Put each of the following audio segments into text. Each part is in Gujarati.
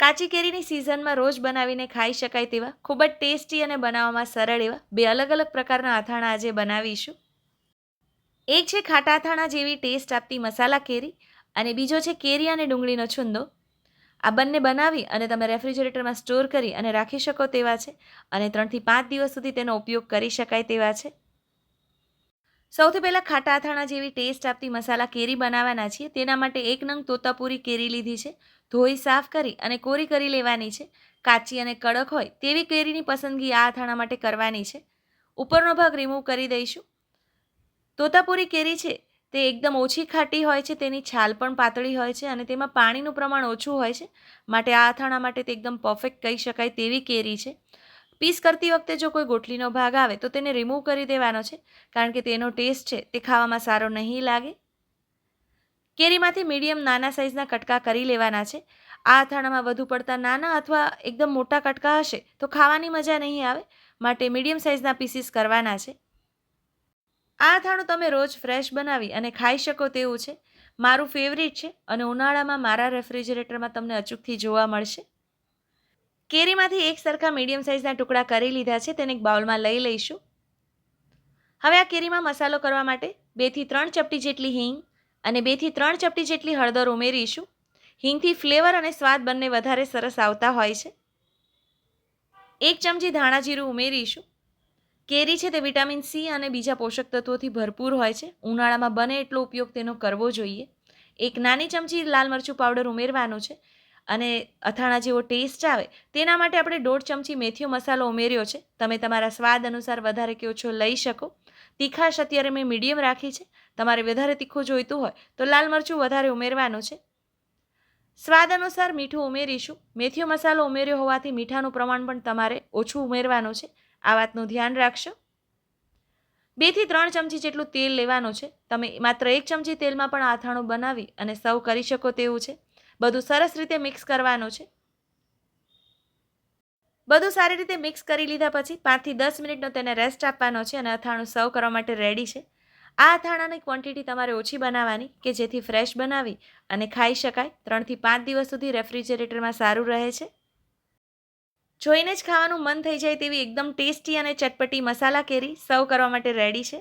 કાચી કેરીની સિઝનમાં રોજ બનાવીને ખાઈ શકાય તેવા ખૂબ જ ટેસ્ટી અને બનાવવામાં સરળ એવા બે અલગ અલગ પ્રકારના અથાણા આજે બનાવીશું. એક છે ખાટા અથાણા જેવી ટેસ્ટ આપતી મસાલા કેરી અને બીજો છે કેરી અને ડુંગળીનો છુંદો. આ બંને બનાવી અને તમે રેફ્રિજરેટરમાં સ્ટોર કરી અને રાખી શકો તેવા છે અને ત્રણથી પાંચ દિવસ સુધી તેનો ઉપયોગ કરી શકાય તેવા છે. સૌથી પહેલાં ખાટા અથાણા જેવી ટેસ્ટ આપતી મસાલા કેરી બનાવવાના છીએ. તેના માટે એક નંગ તોતાપુરી કેરી લીધી છે. ધોઈ સાફ કરી અને કોરી કરી લેવાની છે. કાચી અને કડક હોય તેવી કેરીની પસંદગી આ અથાણા માટે કરવાની છે. ઉપરનો ભાગ રિમૂવ કરી દઈશું. તોતાપુરી કેરી છે તે એકદમ ઓછી ખાટી હોય છે. તેની છાલ પણ પાતળી હોય છે અને તેમાં પાણીનું પ્રમાણ ઓછું હોય છે. માટે આ અથાણા માટે તે એકદમ પરફેક્ટ કહી શકાય તેવી કેરી છે. પીસ કરતી વખતે જો કોઈ ગોટલીનો ભાગ આવે, તો તેને રિમૂવ કરી દેવાનો છે, કારણ કે તેનો ટેસ્ટ છે, તે ખાવામાં સારો નહીં લાગે. કેરીમાંથી મીડિયમ નાના સાઇઝના કટકા કરી લેવાના છે. આ અથાણામાં વધુ પડતા નાના અથવા એકદમ મોટા કટકા હશે, તો ખાવાની મજા નહીં આવે, માટે મીડિયમ સાઇઝના પીસીસ કરવાના છે. આ અથાણું તમે રોજ ફ્રેશ બનાવી અને ખાઈ શકો તેવું છે. મારું ફેવરિટ છે અને ઉનાળામાં મારા રેફ્રિજરેટરમાં તમને અચૂકથી જોવા મળશે. કેરીમાંથી એક સરખા મીડિયમ સાઇઝના ટુકડા કરી લીધા છે, તેને એક બાઉલમાં લઈ લઈશું. હવે આ કેરીમાં મસાલો કરવા માટે બેથી ત્રણ ચપટી જેટલી હિંગ અને બેથી ત્રણ ચપટી જેટલી હળદર ઉમેરીશું. હિંગથી ફ્લેવર અને સ્વાદ બંને વધારે સરસ આવતા હોય છે. એક ચમચી ધાણા જીરું ઉમેરીશું. કેરી છે તે વિટામિન સી અને બીજા પોષક તત્વોથી ભરપૂર હોય છે. ઉનાળામાં બને એટલો ઉપયોગ તેનો કરવો જોઈએ. એક નાની ચમચી લાલ મરચું પાવડર ઉમેરવાનું છે. અને અથાણા જેવો ટેસ્ટ આવે, તેના માટે આપણે દોઢ ચમચી મેથીઓ મસાલો ઉમેર્યો છે. તમે તમારા સ્વાદ અનુસાર વધારે કે ઓછો લઈ શકો. તીખાશ અત્યારે મેં મીડિયમ રાખી છે. તમારે વધારે તીખું જોઈતું હોય તો લાલ મરચું વધારે ઉમેરવાનું છે. સ્વાદ અનુસાર મીઠું ઉમેરીશું. મેથીઓ મસાલો ઉમેર્યો હોવાથી મીઠાનું પ્રમાણ પણ તમારે ઓછું ઉમેરવાનું છે. આ વાતનું ધ્યાન રાખશો. બેથી ત્રણ ચમચી જેટલું તેલ લેવાનું છે. તમે માત્ર એક ચમચી તેલમાં પણ આ અથાણું બનાવી અને સર્વ કરી શકો તેવું છે. બધું સરસ રીતે મિક્સ કરવાનું છે. બધું સારી રીતે મિક્સ કરી લીધા પછી પાંચથી દસ મિનિટનો તેને રેસ્ટ આપવાનો છે અને અથાણું સર્વ કરવા માટે રેડી છે. આ અથાણાની ક્વોન્ટિટી તમારે ઓછી બનાવવાની કે જેથી ફ્રેશ બનાવી અને ખાઈ શકાય. ત્રણથી પાંચ દિવસ સુધી રેફ્રિજરેટરમાં સારું રહે છે. જોઈને જ ખાવાનું મન થઈ જાય તેવી એકદમ ટેસ્ટી અને ચટપટી મસાલા કેરી સર્વ કરવા માટે રેડી છે.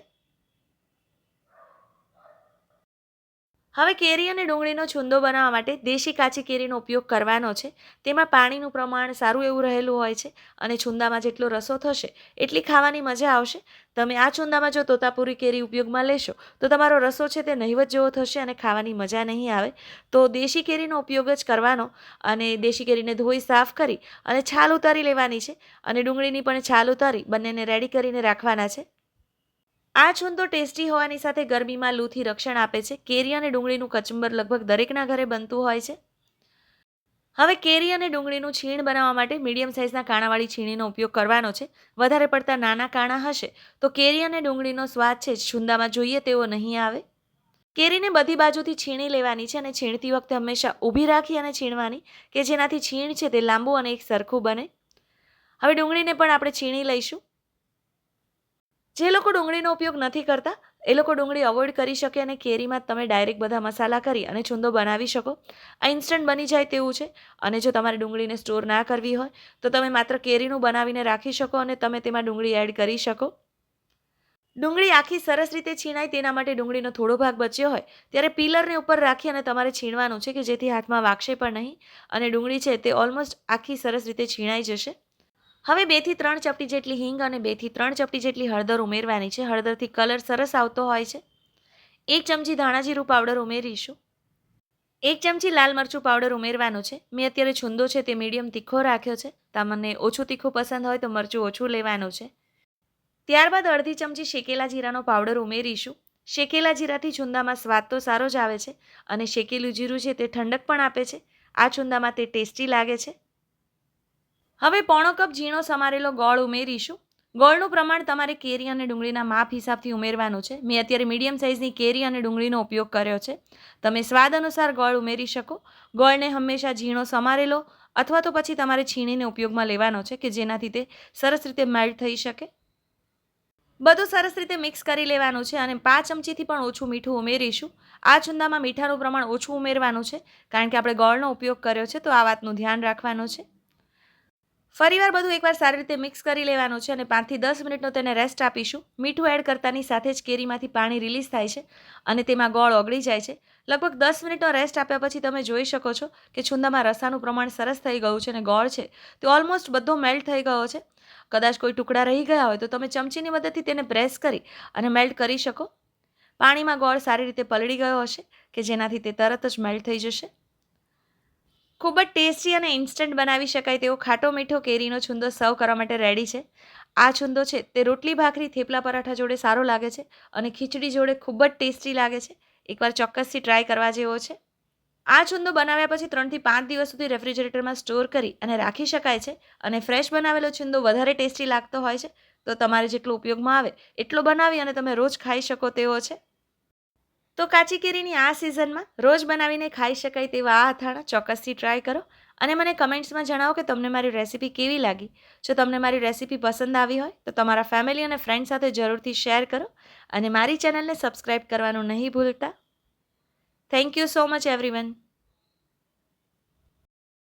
હવે કેરી અને ડુંગળીનો છુંદો બનાવવા માટે દેશી કાચી કેરીનો ઉપયોગ કરવાનો છે. તેમાં પાણીનું પ્રમાણ સારું એવું રહેલું હોય છે અને છુંદામાં જેટલો રસો થશે એટલી ખાવાની મજા આવશે. તમે આ છુંદામાં જો તોતાપુરી કેરી ઉપયોગમાં લેશો, તો તમારો રસો છે તે નહિવત જેવો થશે અને ખાવાની મજા નહીં આવે. તો દેશી કેરીનો ઉપયોગ જ કરવાનો અને દેશી કેરીને ધોઈ સાફ કરી અને છાલ ઉતારી લેવાની છે અને ડુંગળીની પણ છાલ ઉતારી બંનેને રેડી કરીને રાખવાના છે. આ છૂંદો ટેસ્ટી હોવાની સાથે ગરમીમાં લૂથી રક્ષણ આપે છે. કેરી અને ડુંગળીનું કચુંબર લગભગ દરેકના ઘરે બનતું હોય છે. હવે કેરી અને ડુંગળીનું છીણ બનાવવા માટે મીડિયમ સાઇઝના કાણાવાળી છીણીનો ઉપયોગ કરવાનો છે. વધારે પડતા નાના કાણા હશે તો કેરી અને ડુંગળીનો સ્વાદ છે છુંદામાં જોઈએ તેવો નહીં આવે. કેરીને બધી બાજુથી છીણી લેવાની છે અને છીણતી વખતે હંમેશા ઊભી રાખી અને છીણવાની કે જેનાથી છીણ છે તે લાંબુ અને એક સરખું બને. હવે ડુંગળીને પણ આપણે છીણી લઈશું. જે લોકો ડુંગળીનો ઉપયોગ નથી કરતા, એ લોકો ડુંગળી અવોઇડ કરી શકે અને કેરીમાં તમે ડાયરેક્ટ બધા મસાલા કરી અને છુંદો બનાવી શકો. આ ઇન્સ્ટન્ટ બની જાય તેવું છે. અને જો તમારે ડુંગળીને સ્ટોર ના કરવી હોય, તો તમે માત્ર કેરીનું બનાવીને રાખી શકો અને તમે તેમાં ડુંગળી એડ કરી શકો. ડુંગળી આખી સરસ રીતે છીણાય તેના માટે ડુંગળીનો થોડો ભાગ બચ્યો હોય, ત્યારે પીલરને ઉપર રાખી અને તમારે છીણવાનું છે કે જેથી હાથમાં વાગશે પણ નહીં. અને ડુંગળી છે તે ઓલમોસ્ટ આખી સરસ રીતે છીણાઈ જશે. હવે બેથી ત્રણ ચપટી જેટલી હિંગ અને બેથી ત્રણ ચપટી જેટલી હળદર ઉમેરવાની છે. હળદરથી કલર સરસ આવતો હોય છે. એક ચમચી ધાણા જીરું પાવડર ઉમેરીશું. એક ચમચી લાલ મરચું પાવડર ઉમેરવાનું છે. મેં અત્યારે છુંદો છે તે મીડિયમ તીખો રાખ્યો છે. તમને ઓછું તીખું પસંદ હોય તો મરચું ઓછું લેવાનું છે. ત્યારબાદ અડધી ચમચી શેકેલા જીરાનો પાવડર ઉમેરીશું. શેકેલા જીરાથી છુંદામાં સ્વાદ તો સારો જ આવે છે અને શેકેલું જીરું છે તે ઠંડક પણ આપે છે. આ છુંદામાં તે ટેસ્ટી લાગે છે. હવે પોણો કપ ઝીણો સમારેલો ગોળ ઉમેરીશું. ગોળનું પ્રમાણ તમારે કેરી અને ડુંગળીના માપ હિસાબથી ઉમેરવાનું છે. મેં અત્યારે મીડિયમ સાઇઝની કેરી અને ડુંગળીનો ઉપયોગ કર્યો છે. તમે સ્વાદ અનુસાર ગોળ ઉમેરી શકો. ગોળને હંમેશા ઝીણો સમારેલો અથવા તો પછી તમારે છીણીને ઉપયોગમાં લેવાનો છે કે જેનાથી તે સરસ રીતે મેલ્ટ થઈ શકે. બધું સરસ રીતે મિક્સ કરી લેવાનું છે અને પાંચ ચમચીથી પણ ઓછું મીઠું ઉમેરીશું. આ છુંદામાં મીઠાનું પ્રમાણ ઓછું ઉમેરવાનું છે. કારણ કે આપણે ગોળનો ઉપયોગ કર્યો છે તો આ વાતનું ધ્યાન રાખવાનું છે. ફરીવાર બધું એકવાર સારી રીતે મિક્સ કરી લેવાનું છે અને પાંચથી દસ મિનિટનો તેને રેસ્ટ આપીશું. મીઠું એડ કરતાની સાથે જ કેરીમાંથી પાણી રિલીઝ થાય છે અને તેમાં ગોળ ઓગળી જાય છે. લગભગ દસ મિનિટનો રેસ્ટ આપ્યા પછી તમે જોઈ શકો છો કે છુંદામાં રસાનું પ્રમાણ સરસ થઈ ગયું છે અને ગોળ છે. તે ઓલમોસ્ટ બધો મેલ્ટ થઈ ગયો છે. કદાચ કોઈ ટુકડા રહી ગયા હોય તો તમે ચમચીની મદદથી તેને પ્રેસ કરી અને મેલ્ટ કરી શકો. પાણીમાં ગોળ સારી રીતે પલળી ગયો હશે કે જેનાથી તે તરત જ મેલ્ટ થઈ જશે. ખૂબ જ ટેસ્ટી અને ઇન્સ્ટન્ટ બનાવી શકાય તેવો ખાટો મીઠો કેરીનો છુંદો સર્વ કરવા માટે રેડી છે. આ છુંદો છે તે રોટલી, ભાખરી, થેપલા પરાઠા જોડે સારો લાગે છે અને ખીચડી જોડે ખૂબ જ ટેસ્ટી લાગે છે. એકવાર ચોક્કસથી ટ્રાય કરવા જેવો છે. આ છુંદો બનાવ્યા પછી ત્રણથી પાંચ દિવસ સુધી રેફ્રિજરેટરમાં સ્ટોર કરી અને રાખી શકાય છે અને ફ્રેશ બનાવેલો છુંદો વધારે ટેસ્ટી લાગતો હોય છે. તો તમારે જેટલો ઉપયોગમાં આવે એટલો બનાવી અને તમે રોજ ખાઈ શકો તેવો છે. તો કાચી કેરીની આ સિઝનમાં રોજ બનાવીને ખાઈ શકાય તેવા આ અથાણા ચોક્કસથી ટ્રાય કરો અને મને કમેન્ટ્સમાં જણાવો કે તમને મારી રેસીપી કેવી લાગી. જો તમને મારી રેસીપી પસંદ આવી હોય, તો તમારા ફેમિલી અને ફ્રેન્ડ સાથે જરૂરથી શેર કરો અને મારી ચેનલને સબસ્ક્રાઈબ કરવાનું નહીં ભૂલતા. Thank you so much, everyone.